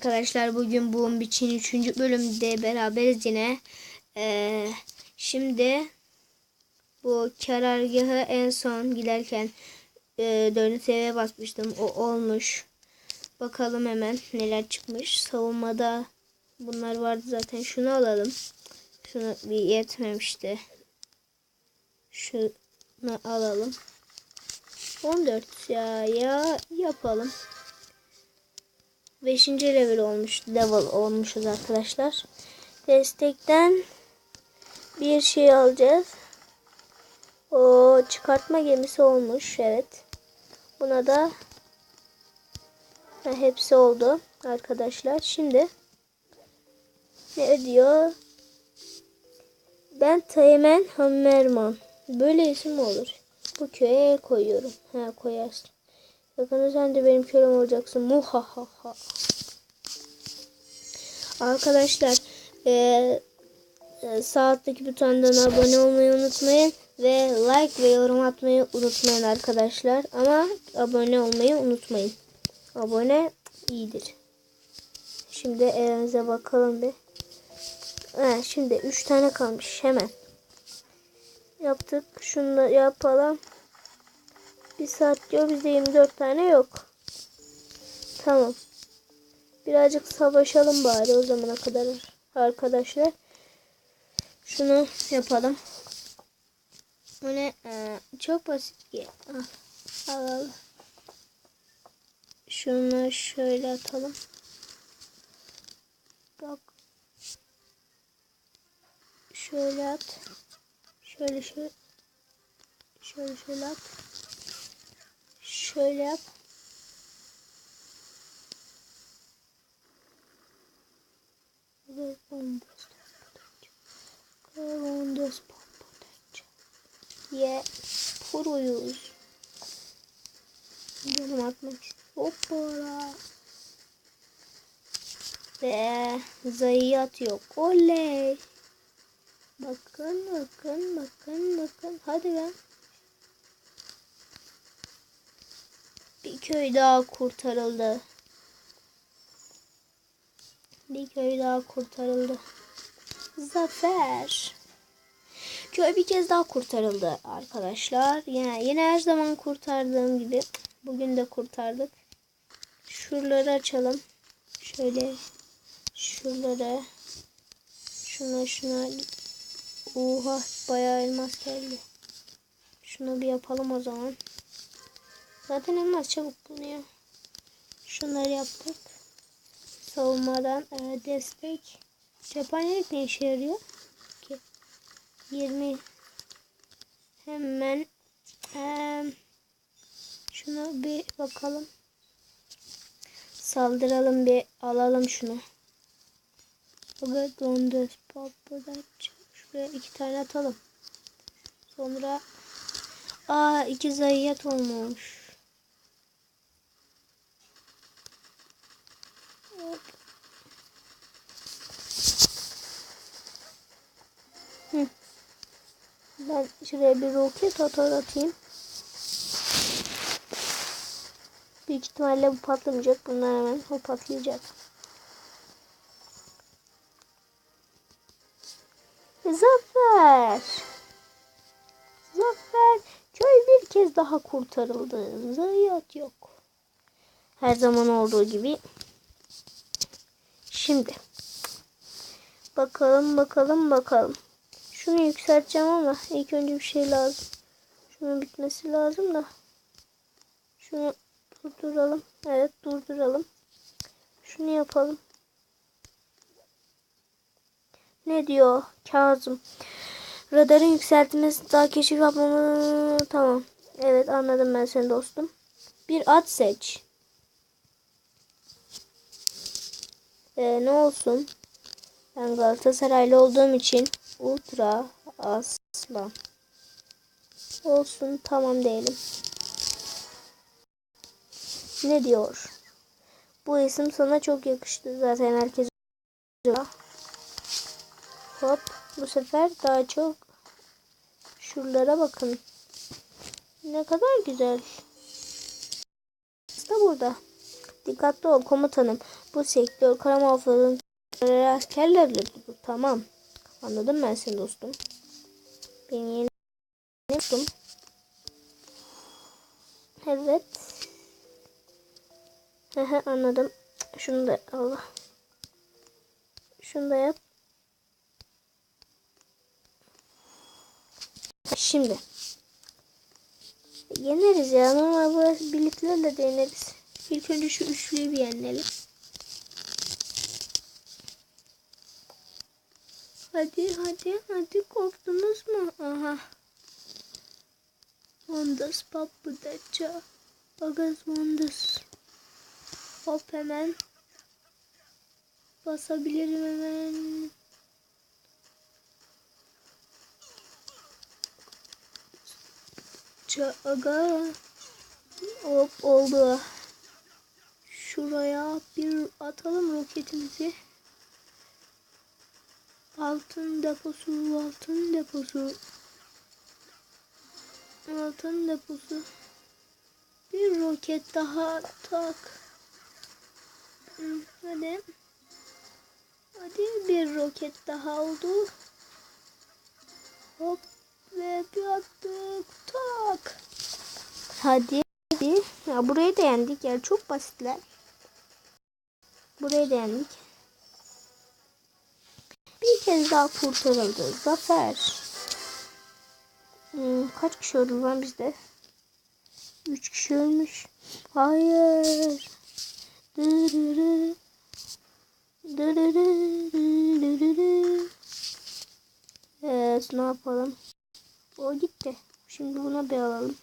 Arkadaşlar bugün Boom Biçin 3. bölümde beraberiz yine. Ee, şimdi bu karargahı en son giderken e, 4. seviyeye basmıştım. O olmuş. Bakalım hemen neler çıkmış. Savunmada bunlar vardı zaten. Şunu alalım. Şunu bir yetmemişti. Şunu alalım. 14 ya ya yapalım. 5. level olmuş. Level olmuşuz arkadaşlar. Destekten bir şey alacağız. O çıkartma gemisi olmuş. Evet. Buna da ha, hepsi oldu arkadaşlar. Şimdi ne diyor? Ben Teğmen Hammerman. Böyle isim olur? Bu köye koyuyorum. Ha koyarsın. Yakında sen de benim kölem olacaksın. Muhahaha. Arkadaşlar e, e, sağ alttaki butondan abone olmayı unutmayın. Ve like ve yorum atmayı unutmayın arkadaşlar. Ama abone olmayı unutmayın. Abone iyidir. Şimdi evimize bakalım bir. Evet, şimdi 3 tane kalmış. Hemen. Yaptık. Şunu da yapalım. Bir saat diyor bizde 24 tane yok. Tamam. Birazcık savaşalım bari o zamana kadar arkadaşlar. Şunu yapalım. Bu ne? Ee, çok basit ki. Ah, al al. Şunu şöyle atalım. Bak. Şöyle at. Şöyle şöyle. Şöyle şöyle at. Şöyle yap. Ye puruyuz. Canım atmak Hoppala. Ve zayiat yok. Oley. Bakın bakın bakın bakın. Hadi ben. Bir köy daha kurtarıldı. Bir köy daha kurtarıldı. Zafer. Köy bir kez daha kurtarıldı arkadaşlar. Yani yine her zaman kurtardığım gibi bugün de kurtardık. Şuraları açalım. Şöyle şuraları şuna şuna Oha bayağı elmas geldi. Şunu bir yapalım o zaman. Zaten elmas çabuk bulunuyor. Şunları yaptık. Savunmadan e, destek. Cephanelik ne işe yarıyor? Ki 20 hemen e, şuna bir bakalım. Saldıralım bir alalım şunu. Evet dondu. Şuraya iki tane atalım. Sonra Aa iki zayiat olmuş. Hop. Hı. Ben şuraya bir roket atar atayım. Büyük ihtimalle bu patlamayacak. Bunlar hemen o patlayacak. Zafer. Zafer. Köy bir kez daha kurtarıldı. Zayiat yok. Her zaman olduğu gibi. Şimdi. Bakalım bakalım bakalım. Şunu yükselteceğim ama ilk önce bir şey lazım. Şunun bitmesi lazım da. Şunu durduralım. Evet durduralım. Şunu yapalım. Ne diyor Kazım? Radarın yükseltmesi daha keşif yapmamı... Tamam. Evet anladım ben seni dostum. Bir at seç. Ee, ne olsun? Ben Galatasaraylı olduğum için Ultra Aslan. Olsun tamam diyelim. Ne diyor? Bu isim sana çok yakıştı. Zaten herkes Hop. Bu sefer daha çok şuralara bakın. Ne kadar güzel. Da burada. Dikkatli ol komutanım. Bu sektör kara askerlerle dolu. Tamam. Anladım ben seni dostum. Benim yeni dostum. Evet. Hı, anladım. Şunu da Allah. Şunu da yap. Şimdi. Yeneriz ya. Normal burası birliklerle de yeneriz. İlk önce şu üçlüyü bir yenelim. Hadi hadi hadi korktunuz mu? Aha. Wonders papudaça. Agas wonders. Hop hemen. Basabilirim hemen. Ça aga. Hop oldu. Şuraya bir atalım roketimizi. Altın deposu, altın deposu. Altın deposu. Bir roket daha tak. Hadi. Hadi bir roket daha oldu. Hop ve bir attık. Tak. Hadi. Ya burayı da yendik. Yani çok basitler. Burayı da yendik. Kez daha kurtarıldı. Zafer. Hmm, kaç kişi öldü lan bizde? Üç kişi ölmüş. Hayır. Dırırı. Dırırı. Dırırı. Evet ne yapalım? O gitti. Şimdi buna bir alalım.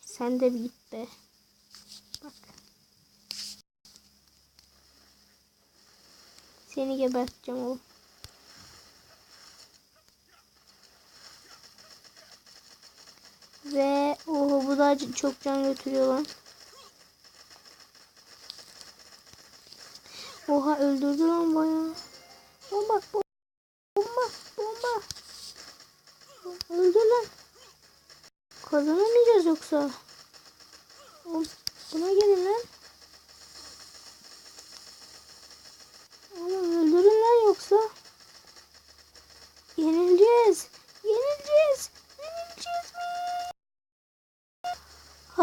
Sen de bir git be. Seni geberteceğim oğlum. Ve oho bu da çok can götürüyor lan. Oha öldürdü lan bayağı. Bomba bomba bomba bomba. Öldür lan. Kazanamayacağız yoksa. Buna gelin lan.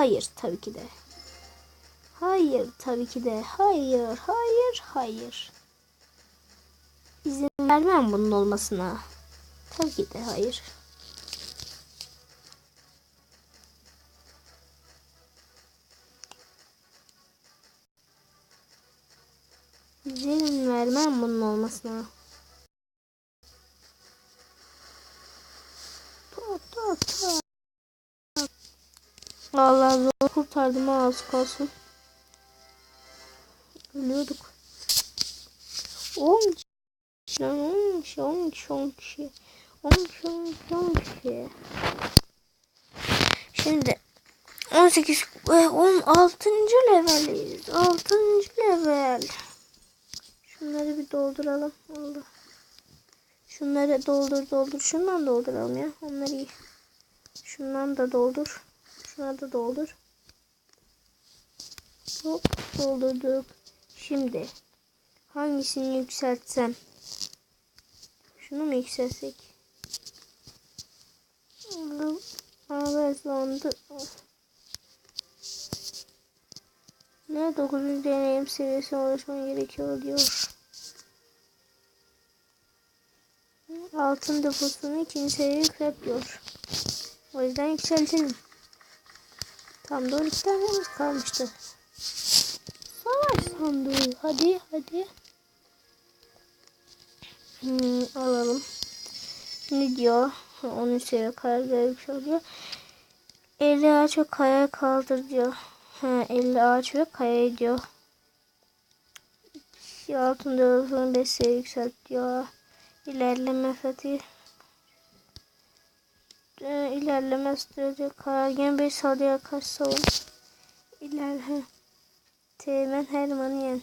Hayır tabii ki de. Hayır tabii ki de. Hayır, hayır, hayır. İzin vermem bunun olmasına. Tabii ki de hayır. İzin vermem bunun olmasına. Tak tak tak. Vallahi zor kurtardım az kalsın. Ölüyorduk. 10 kişi, 10 kişi, 10 kişi, 10 kişi. 10 kişi, 10 kişi, 10 kişi. Şimdi 18, e, 16. leveliyiz. 6. level. Şunları bir dolduralım. Oldu. Şunları doldur doldur. Şundan dolduralım ya. Onları iyi. Şundan da doldur. Şuna da doldur. Hop doldurduk. Şimdi hangisini yükseltsem? Şunu mu yükseltsek? Ağızlandı. Ne 9. deneyim seviyesine ulaşman gerekiyor diyor. Altın deposunu ikinci seviye yükselt diyor. O yüzden yükseltelim. Tam da 12 tanemiz kalmıştı. Savaş sandığı. Hadi hadi. Hmm, alalım. Ne diyor? 13 seviye karar yükseliyor. 50 ağaç ve kaya kaldır diyor. Ha, 50 ağaç ve kaya diyor. Altın dövizini 5 seviye yükselt diyor. İlerleme fethi. Ee, ilerleme süreci karar. Gene 5 saldırıya karşı savun. İlerle. Teğmen Herman'ı yen.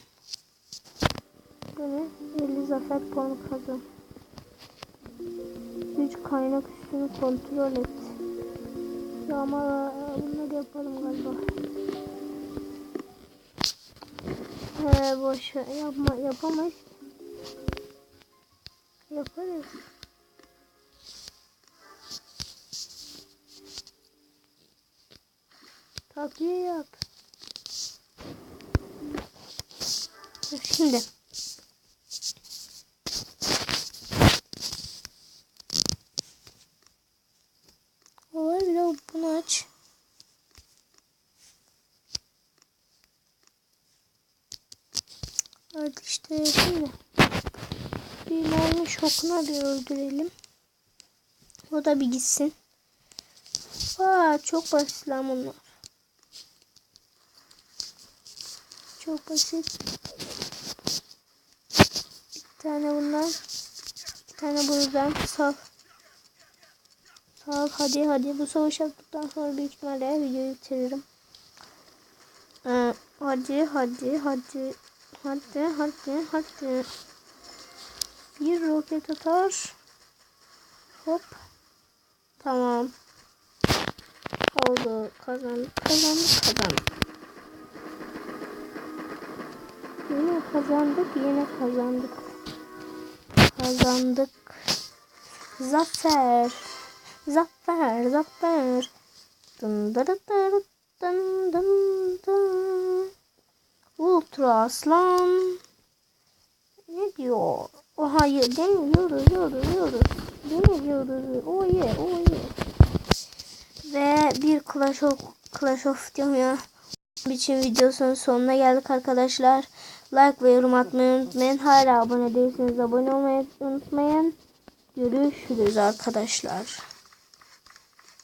Böyle 50 zafer puanı kazan. Güç kaynak üstünü kontrol et. Ama bunları yapalım galiba. He boş ver. yapma yapamayız. Yaparız. Takviye yap. Şimdi. Olay bir de bunu aç. Hadi işte şimdi. Bir mermi şokuna bir öldürelim. O da bir gitsin. Aa çok basit lan bunlar. Çok basit. Bir tane bundan. Bir tane buradan. Sal. Sal hadi hadi. Bu savaş yaptıktan sonra büyük ihtimalle videoyu bitiririm. Ee, hadi hadi hadi. Hadi hadi hadi. Bir roket atar. Hop. Tamam. Oldu. Kazandık kazandık kazandık. Yine kazandık yine kazandık. Kazandık. Zafer. Zafer zafer. Dın dın dın dın dın dın. Ultra aslan. Ne diyor? O hayır demiyoruz, diyoruz, diyoruz. Demiyoruz. O ye, o ye. Ve bir Clash of, Clash of diyorum ya. Biçim videosunun sonuna geldik arkadaşlar. Like ve yorum atmayı unutmayın. Hala abone değilseniz abone olmayı unutmayın. Görüşürüz arkadaşlar.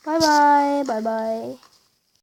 Bay bay. Bay bay.